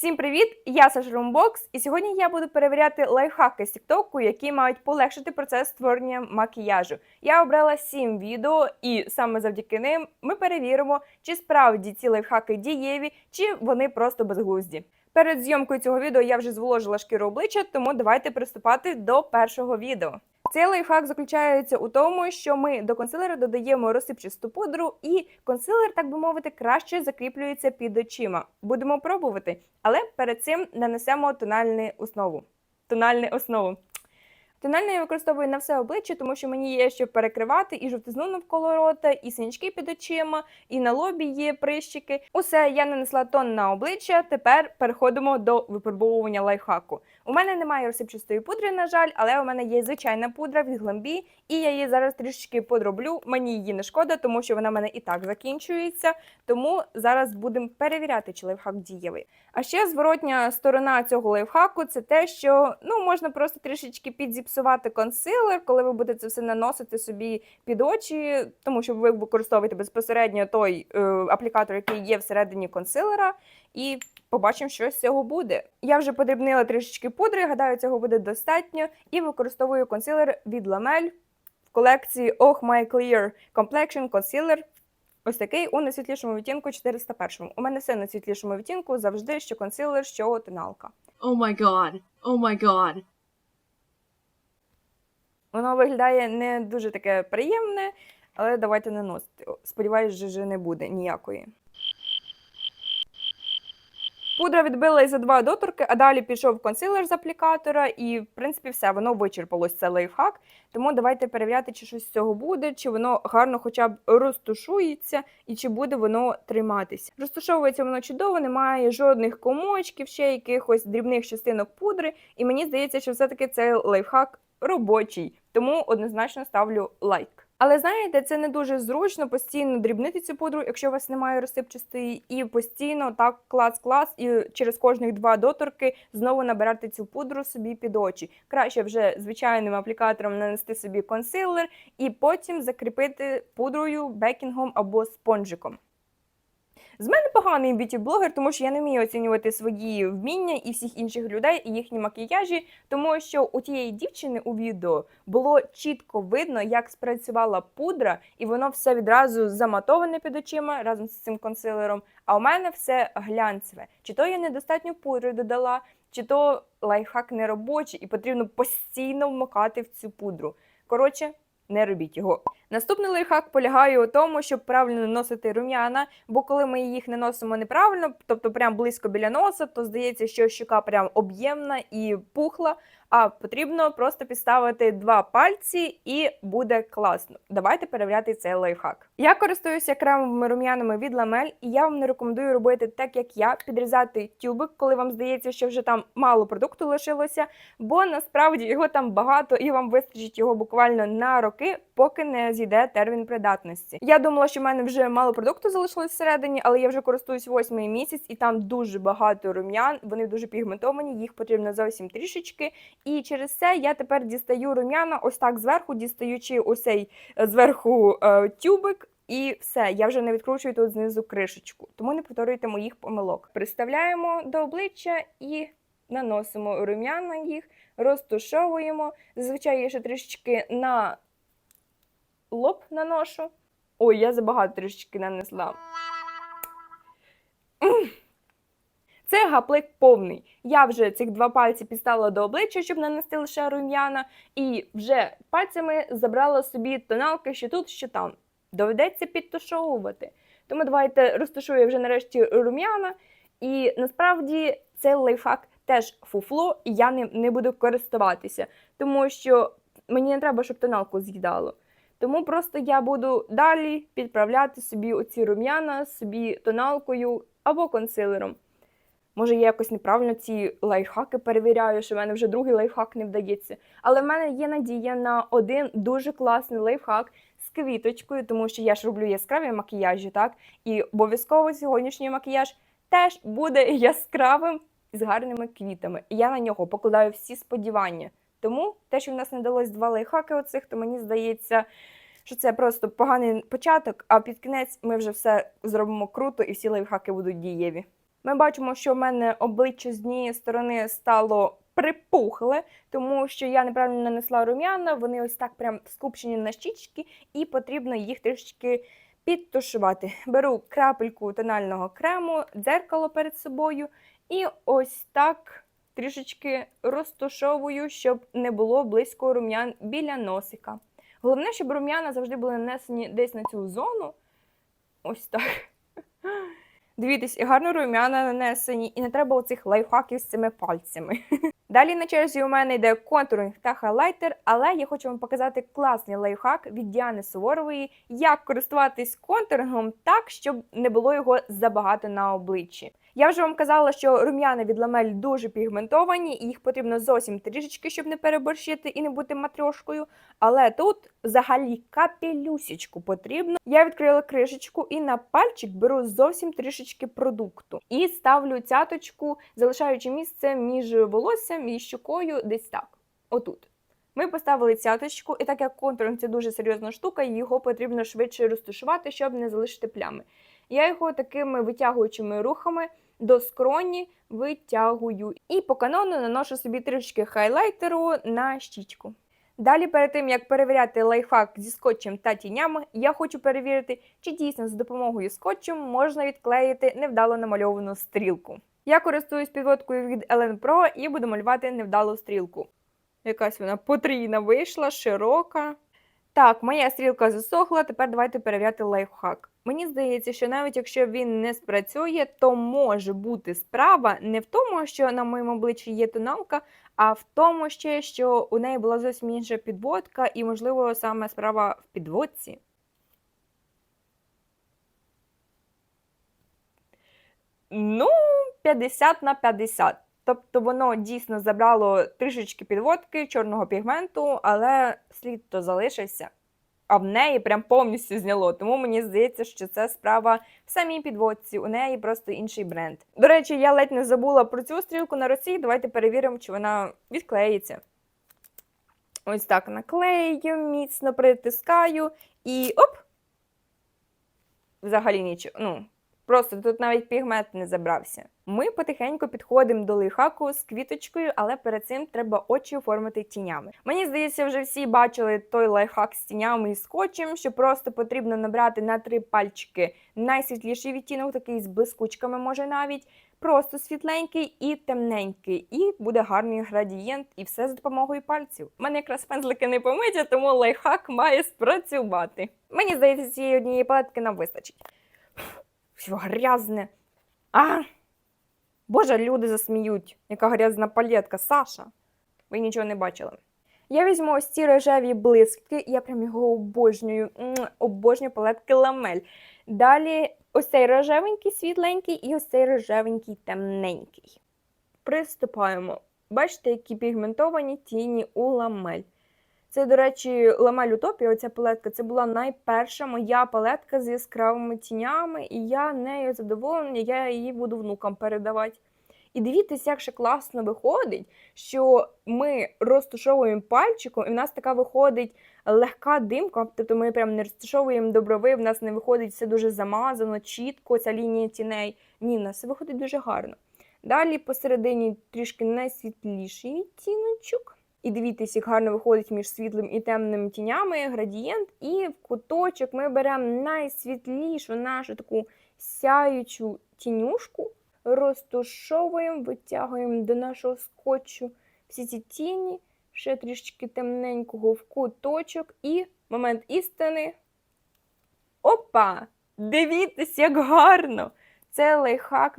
Всім привіт! Я Саша Румбокс, і сьогодні я буду перевіряти лайфхаки з TikTok, які мають полегшити процес створення макіяжу. Я обрала 7 відео, і саме завдяки ним ми перевіримо, чи справді ці лайфхаки дієві, чи вони просто безглузді. Перед зйомкою цього відео я вже зволожила шкіру обличчя, тому давайте приступати до першого відео. Цей лайфхак заключається у тому, що ми до консилера додаємо розсипчасту пудру, і консилер, так би мовити, краще закріплюється під очима. Будемо пробувати, але перед цим нанесемо тональну основу. Тональну основу. Тональну я використовую на все обличчя, тому що мені є що перекривати і жовтизну навколо рота, і синячки під очима, і на лобі є прищики. Усе я нанесла тон на обличчя. Тепер переходимо до випробовування лайфхаку. У мене немає розсипчастої пудри, на жаль, але у мене є звичайна пудра від Glambi, і я її зараз трішечки подроблю. Мені її не шкода, тому що вона в мене і так закінчується. Тому зараз будемо перевіряти, чи лайфхак дієвий. А ще зворотня сторона цього лайфхаку це те, що ну можна просто трішечки підзіпсувати консилер, коли ви будете це все наносити собі під очі, тому що ви використовуєте безпосередньо той е, аплікатор, який є всередині консилера, і побачимо, що з цього буде. Я вже подрібнила трішечки пудри, гадаю, цього буде достатньо, і використовую консилер від Lamel в колекції Oh My Clear Complexion Concealer. Ось такий у найсвітлішому відтінку 401. У мене все на світлішому відтінку завжди, що консилер, що тоналка. Oh my god. Oh my god. Воно виглядає не дуже таке приємне, але давайте наносити. Сподіваюсь, вже не буде ніякої. Пудра відбила і за два доторки, а далі пішов консилер з аплікатора, і, в принципі, все, воно вичерпалось, це лайфхак. Тому давайте перевіряти, чи щось з цього буде, чи воно гарно хоча б розтушується, і чи буде воно триматися. Розтушовується воно чудово, немає жодних комочків, ще якихось дрібних частинок пудри. І мені здається, що все-таки цей лайфхак робочий, тому однозначно ставлю лайк. Але знаєте, це не дуже зручно постійно дрібнити цю пудру, якщо у вас немає розсипчастої, і постійно так клас-клас, і через кожних два доторки знову набирати цю пудру собі під очі. Краще вже звичайним аплікатором нанести собі консилер і потім закріпити пудрою, бекінгом або спонжиком. З мене поганий б'юті-блогер, тому що я не вмію оцінювати свої вміння і всіх інших людей і їхні макіяжі, тому що у тієї дівчини у відео було чітко видно, як спрацювала пудра, і воно все відразу заматоване під очима разом з цим консилером. А у мене все глянцеве. Чи то я недостатньо пудри додала, чи то лайфхак не робочий, і потрібно постійно вмикати в цю пудру. Коротше, не робіть його. Наступний лайфхак полягає у тому, щоб правильно наносити рум'яна, бо коли ми їх не носимо неправильно, тобто прям близько біля носа, то здається, що щука прям об'ємна і пухла. А потрібно просто підставити два пальці і буде класно. Давайте перевіряти цей лайфхак. Я користуюся кремовими рум'янами від Lamel, і я вам не рекомендую робити так, як я, підрізати тюбик, коли вам здається, що вже там мало продукту лишилося, бо насправді його там багато і вам вистачить його буквально на роки, поки не зійде термін придатності. Я думала, що в мене вже мало продукту залишилось всередині, але я вже користуюсь восьмий місяць, і там дуже багато рум'ян. Вони дуже пігментовані, їх потрібно зовсім трішечки. І через це я тепер дістаю рум'яна ось так зверху, дістаючи ось цей зверху е, тюбик. І все, я вже не відкручую тут знизу кришечку, тому не повторюйте моїх помилок. Приставляємо до обличчя і наносимо рум'яна їх, розтушовуємо. Зазвичай я ще трішечки на лоб наношу. Ой, я забагато трішечки нанесла. Це гаплик повний. Я вже цих два пальці підставила до обличчя, щоб нанести лише рум'яна, і вже пальцями забрала собі тоналки, що тут, що там. Доведеться підтушовувати. Тому давайте розташую вже нарешті рум'яна. І насправді цей лайфхак теж фуфло, і я ним не буду користуватися, тому що мені не треба, щоб тоналку з'їдало. Тому просто я буду далі підправляти собі оці рум'яна, собі тоналкою або консилером. Може, я якось неправильно ці лайфхаки перевіряю, що в мене вже другий лайфхак не вдається. Але в мене є надія на один дуже класний лайфхак з квіточкою, тому що я ж роблю яскраві макіяжі, так? І обов'язково сьогоднішній макіяж теж буде яскравим з гарними квітами. І я на нього покладаю всі сподівання. Тому те, що в нас не далось два лайфхаки оцих, то мені здається, що це просто поганий початок, а під кінець ми вже все зробимо круто і всі лайфхаки будуть дієві. Ми бачимо, що в мене обличчя з однієї сторони стало припухле, тому що я неправильно нанесла рум'яна, вони ось так прям скупчені на щічки, і потрібно їх трішки підтушувати. Беру крапельку тонального крему, дзеркало перед собою, і ось так трішечки розтушовую, щоб не було близько рум'ян біля носика. Головне, щоб рум'яна завжди були нанесені десь на цю зону. Ось так. Дивіться, і гарно рум'яна нанесені, і не треба оцих лайфхаків з цими пальцями. Далі на черзі у мене йде контуринг та хайлайтер, але я хочу вам показати класний лайфхак від Діани Суворової, як користуватись контурингом так, щоб не було його забагато на обличчі. Я вже вам казала, що рум'яна від ламель дуже пігментовані, і їх потрібно зовсім трішечки, щоб не переборщити і не бути матрьошкою. Але тут взагалі капелюсечку потрібно. Я відкрила кришечку і на пальчик беру зовсім трішечки продукту. І ставлю цяточку, залишаючи місце між волоссям і щокою десь так. Отут. Ми поставили цяточку, і так як контуринг це дуже серйозна штука, його потрібно швидше розташувати, щоб не залишити плями. Я його такими витягуючими рухами до скроні витягую. І по канону наношу собі трішки хайлайтеру на щічку. Далі, перед тим як перевіряти лайфхак зі скотчем та тінями, я хочу перевірити, чи дійсно з допомогою скотчу можна відклеїти невдало намальовану стрілку. Я користуюсь підводкою від Ellen Pro і буду малювати невдалу стрілку. Якась вона потрійна вийшла, широка. Так, моя стрілка засохла, тепер давайте перевіряти лайфхак. Мені здається, що навіть якщо він не спрацює, то може бути справа не в тому, що на моєму обличчі є тоналка, а в тому ще, що у неї була зовсім інша підводка, і, можливо, саме справа в підводці. Ну, 50 на 50. Тобто воно дійсно забрало трішечки підводки чорного пігменту, але слід то залишився. А в неї прям повністю зняло. Тому мені здається, що це справа в самій підводці. У неї просто інший бренд. До речі, я ледь не забула про цю стрілку на Росії. Давайте перевіримо, чи вона відклеїться. Ось так наклею, міцно притискаю і оп! Взагалі нічого. Ну, Просто тут навіть пігмент не забрався. Ми потихеньку підходимо до лайфхаку з квіточкою, але перед цим треба очі оформити тінями. Мені здається, вже всі бачили той лайфхак з тінями і скотчем, що просто потрібно набрати на три пальчики найсвітліший відтінок, такий з блискучками, може навіть. Просто світленький і темненький, і буде гарний градієнт, і все за допомогою пальців. У мене якраз пензлики не помиті, тому лайфхак має спрацювати. Мені здається, цієї однієї палетки нам вистачить. Все грязне. А! Боже, люди засміють. Яка грязна палетка, Саша. Ви нічого не бачили. Я візьму ось ці рожеві блискітки, я прям його обожнюю. Обожнюю палетки ламель. Далі ось цей рожевенький світленький і ось цей рожевенький темненький. Приступаємо. Бачите, які пігментовані тіні у ламель. Це, до речі, ламель Утопія, оця палетка, це була найперша моя палетка з яскравими тінями, і я нею задоволена, я її буду внукам передавати. І дивіться, як ще класно виходить, що ми розташовуємо пальчиком, і в нас така виходить легка димка, тобто ми прям не розташовуємо до брови, в нас не виходить все дуже замазано, чітко, ця лінія тіней. Ні, в нас все виходить дуже гарно. Далі посередині трішки найсвітліший відтіночок. І дивіться, як гарно виходить між світлим і темним тінями градієнт. І в куточок ми беремо найсвітлішу нашу таку сяючу тінюшку, розтушовуємо, витягуємо до нашого скотчу всі ці тіні, ще трішки темненького в куточок, і момент істини. Опа! Дивіться, як гарно! Це лайфхак.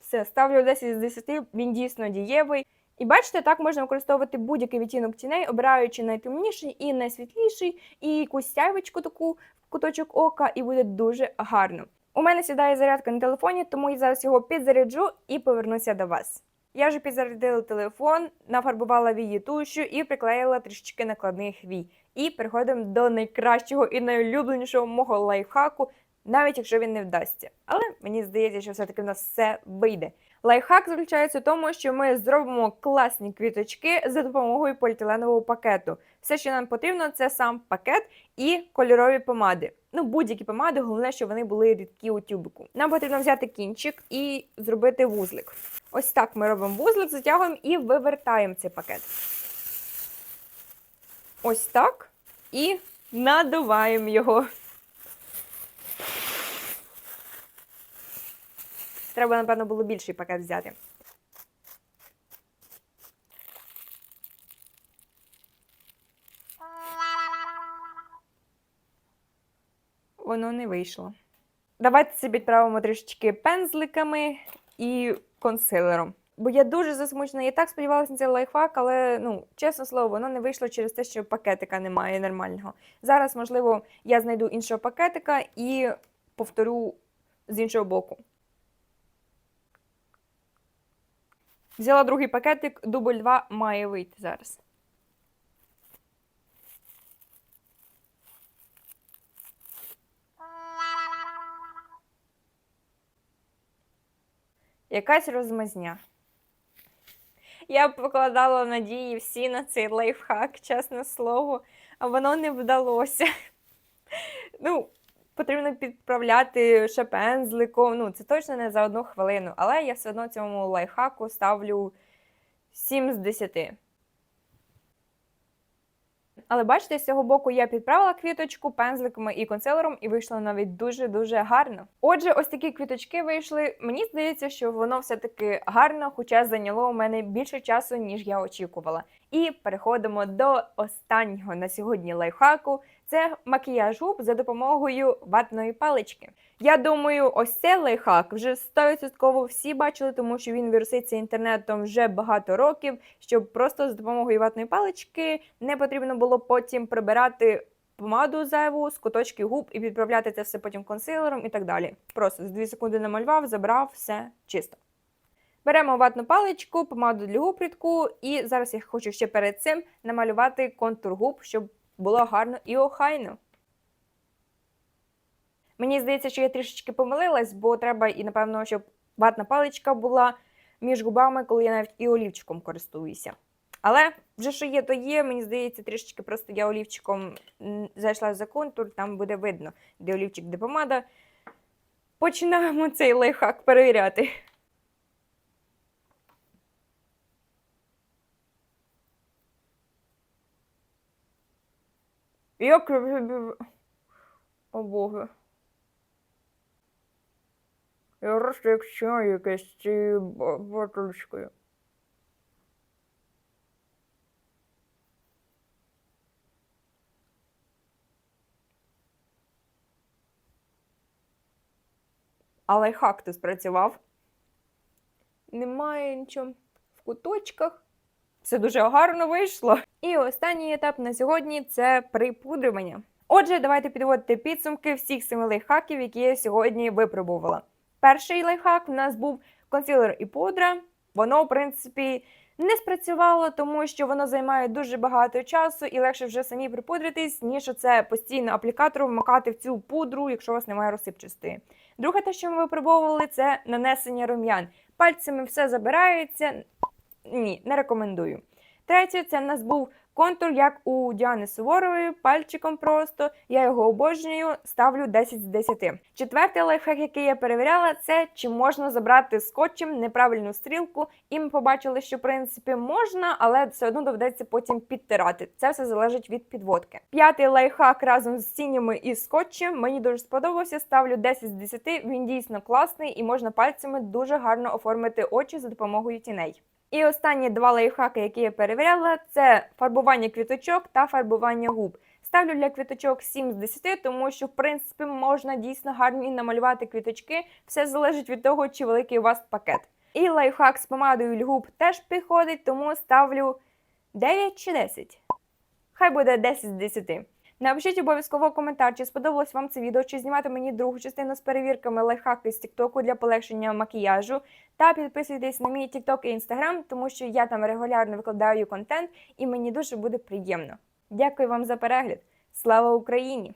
Все, ставлю 10 з 10, він дійсно дієвий. І бачите, так можна використовувати будь-який відтінок тіней, обираючи найтемніший і найсвітліший, і якусь сяйвочку таку в куточок ока, і буде дуже гарно. У мене сідає зарядка на телефоні, тому я зараз його підзаряджу і повернуся до вас. Я вже підзарядила телефон, нафарбувала вії тушу і приклеїла трішечки накладних вій. І переходимо до найкращого і найулюбленішого мого лайфхаку, навіть якщо він не вдасться. Але мені здається, що все-таки в нас все вийде. Лайфхак заключається в тому, що ми зробимо класні квіточки за допомогою поліетиленового пакету. Все, що нам потрібно, це сам пакет і кольорові помади. Ну, будь-які помади, головне, щоб вони були рідкі у тюбику. Нам потрібно взяти кінчик і зробити вузлик. Ось так ми робимо вузлик, затягуємо і вивертаємо цей пакет. Ось так. І надуваємо його. Треба, напевно, було більший пакет взяти. Воно не вийшло. Давайте це підправимо трішечки пензликами і консилером. Бо я дуже засмучена. Я так сподівалася на цей лайфхак, але ну, чесне слово, воно не вийшло через те, що пакетика немає нормального. Зараз, можливо, я знайду іншого пакетика і повторю з іншого боку. Взяла другий пакетик, дубль 2 має вийти зараз. Якась розмазня. Я покладала надії всі на цей лайфхак, чесне слово, а воно не вдалося. Ну, потрібно підправляти ще пензликом. Ну, це точно не за одну хвилину, але я все одно цьому лайфхаку ставлю 7 з 10. Але бачите, з цього боку я підправила квіточку пензликами і консилером, і вийшло навіть дуже-дуже гарно. Отже, ось такі квіточки вийшли. Мені здається, що воно все-таки гарно, хоча зайняло у мене більше часу, ніж я очікувала. І переходимо до останнього на сьогодні лайфхаку. Це макіяж губ за допомогою ватної палички. Я думаю, ось цей лайфхак вже 100% всі бачили, тому що він віруситься інтернетом вже багато років, щоб просто за допомогою ватної палички не потрібно було потім прибирати помаду зайву з куточків губ і відправляти це все потім консилером і так далі. Просто з 2 секунди намалював, забрав, все чисто. Беремо ватну паличку, помаду для губ рідку, і зараз я хочу ще перед цим намалювати контур губ, щоб було гарно і охайно. Мені здається, що я трішечки помилилась, бо треба і, напевно, щоб ватна паличка була між губами, коли я навіть і олівчиком користуюся. Але вже що є, то є. Мені здається, трішечки просто я олівчиком зайшла за контур, там буде видно, де олівчик, де помада. Починаємо цей лайфхак перевіряти. Як... О Боже. Я просто як чаю якесь з цією ба- Але хак ти спрацював. Немає нічого в куточках. Все дуже гарно вийшло. І останній етап на сьогодні це припудрювання. Отже, давайте підводити підсумки всіх семи лайфхаків, які я сьогодні випробувала. Перший лайфхак в нас був консилер і пудра. Воно, в принципі, не спрацювало, тому що воно займає дуже багато часу і легше вже самі припудритись, ніж це постійно аплікатором вмикати в цю пудру, якщо у вас немає розсипчастої. Друге, те, що ми випробовували, це нанесення рум'ян. Пальцями все забирається. Ні, не рекомендую. Третє, це в нас був контур, як у Діани Суворової, пальчиком просто. Я його обожнюю, ставлю 10 з 10. Четвертий лайфхак, який я перевіряла, це чи можна забрати скотчем неправильну стрілку. І ми побачили, що в принципі можна, але все одно доведеться потім підтирати. Це все залежить від підводки. П'ятий лайфхак разом з тінями і скотчем мені дуже сподобався. Ставлю 10 з 10. Він дійсно класний і можна пальцями дуже гарно оформити очі за допомогою тіней. І останні два лайфхаки, які я перевіряла, це фарбування квіточок та фарбування губ. Ставлю для квіточок 7 з 10, тому що в принципі можна дійсно гарні намалювати квіточки. Все залежить від того, чи великий у вас пакет. І лайфхак з помадою губ теж підходить, тому ставлю 9 чи 10. Хай буде 10 з 10. Напишіть обов'язково коментар, чи сподобалось вам це відео, чи знімати мені другу частину з перевірками лайфхаки з Тіктоку для полегшення макіяжу. Та підписуйтесь на мій Тікток і Інстаграм, тому що я там регулярно викладаю контент і мені дуже буде приємно. Дякую вам за перегляд. Слава Україні!